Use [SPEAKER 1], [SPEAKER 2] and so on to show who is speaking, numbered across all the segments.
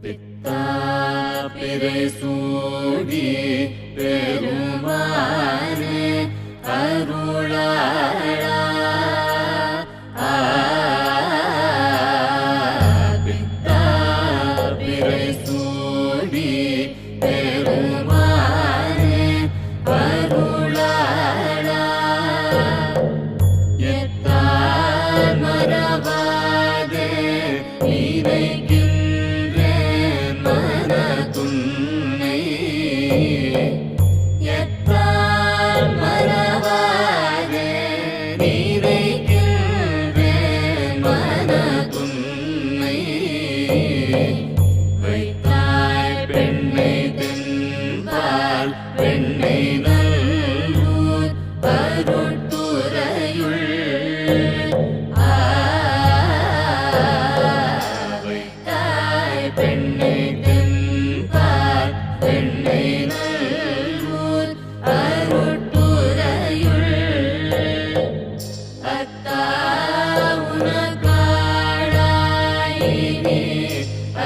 [SPEAKER 1] Pitta Piresugi Peru வைத்தாய் பெண்ணை தென்பால் பெண்ணை நல்லூர் அருட்டுரையுள் ஆ, வைத்தாய் பெண்ணை தென்பால் பெண்ணை நல்லூர் அருட்டுரையுள் அத்தா உனக்காடாயினி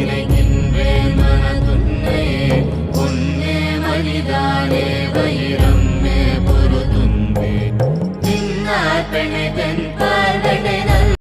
[SPEAKER 1] நினைக்கின்றேன் மனதுன்னை பொன்னே மனிதானே வைரம்மே பொருதும்பே பெண்ணை தென்பா